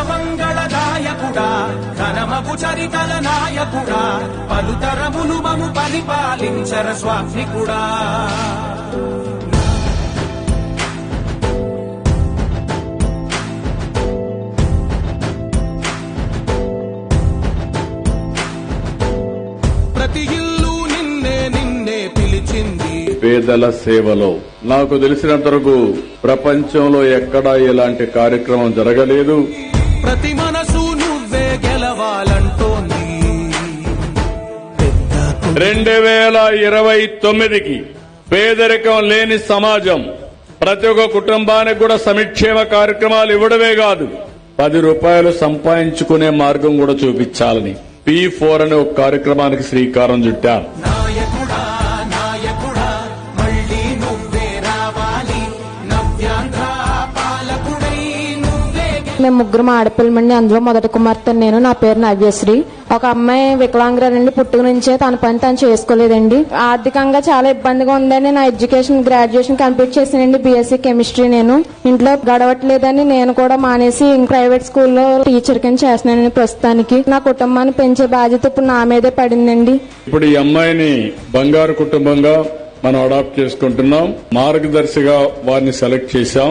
జనమంగళదాయకుడా ఘనమగు చరితల నాయకుడా పలుతరములు మము పరిపాలించర స్వామికుడా ప్రతి ఇల్లు నిన్నే నిన్నే పిలిచింది. పేదల సేవలో నాకు తెలిసినంత వరకు ప్రపంచంలో ఎక్కడా ఇలాంటి కార్యక్రమం జరగలేదు. ప్రతి మనసు నువ్వే గెలవాలంటోంది. రెండు వేల ఇరవై తొమ్మిదికి పేదరికం లేని సమాజం ప్రతి ఒక్క కుటుంబానికి కూడా సమిక్షేమ కార్యక్రమాలు ఇవ్వడమే కాదు పది రూపాయలు సంపాదించుకునే మార్గం కూడా చూపించాలని పి ఫోర్ అనే ఒక కార్యక్రమానికి శ్రీకారం చుట్టారు. మేము ముగ్గురు ఆడపిల్లమండి. అందులో మొదటి కుమార్తె నేను నా పేరు నవ్యశ్రీ. ఒక అమ్మాయి వికలాంగురాలండి. పుట్టుక నుంచే తన పని తను చేసుకోలేదండి. ఆర్థికంగా చాలా ఇబ్బందిగా ఉందని నా ఎడ్యుకేషన్ గ్రాడ్యుయేషన్ కంప్లీట్ చేసానండి బీఎస్సీ కెమిస్ట్రీ నేను. ఇంట్లో గడవట్లేదని నేను కూడా మానేసి ప్రైవేట్ స్కూల్లో టీచర్ కింద చేస్తున్నానండి ప్రస్తుతానికి. నా కుటుంబాన్ని పెంచే బాధ్యత ఇప్పుడు నా మీదే పడిందండి. ఇప్పుడు ఈ అమ్మాయిని బంగారు కుటుంబంగా మనం అడాప్ట్ చేసుకుంటున్నాం. మార్గదర్శిగా వారిని సెలెక్ట్ చేశాం.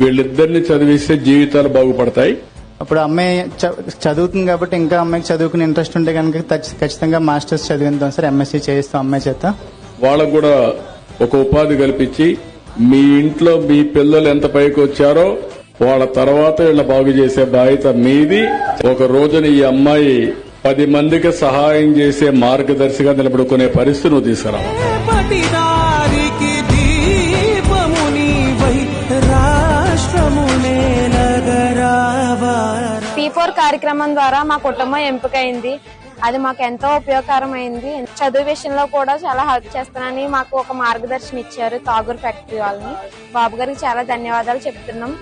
వీళ్ళిద్దరిని చదివిస్తే జీవితాలు బాగుపడతాయి. అప్పుడు అమ్మాయి చ- చదువుతుంది కాబట్టి ఇంకా అమ్మాయికి చదువుకునే ఇంట్రెస్ట్ ఉంటే కనుక ఖచ్చి- ఖచ్చితంగా మాస్టర్స్ చదివిద్దాం సార్ ఎంఎస్సీ చేయిస్తాం అమ్మాయి చేత. వాళ్ళకు కూడా ఒక ఉపాధి కల్పించి మీ ఇంట్లో మీ పిల్లలు ఎంత పైకి వచ్చారో వాళ్ళ తర్వాత వీళ్ళ బాగు చేసే బాధ్యత మీది. ఒక రోజున ఈ అమ్మాయి పది మందికి సహాయం చేసే మార్గదర్శిగా నిలబడుకునే పరిస్థితి నువ్వు తీసుకురావాలి. ఫోర్ కార్యక్రమం ద్వారా మా కుటుంబం ఎంపికైంది. అది మాకు ఎంతో ఉపయోగకరమైంది. చదువు విషయంలో కూడా చాలా హెల్ప్ చేస్తానని మాకు ఒక మార్గదర్శనం ఇచ్చారు తాగూర్ ఫ్యాక్టరీ వాళ్ళని. బాబు గారికి చాలా ధన్యవాదాలు చెప్తున్నాం.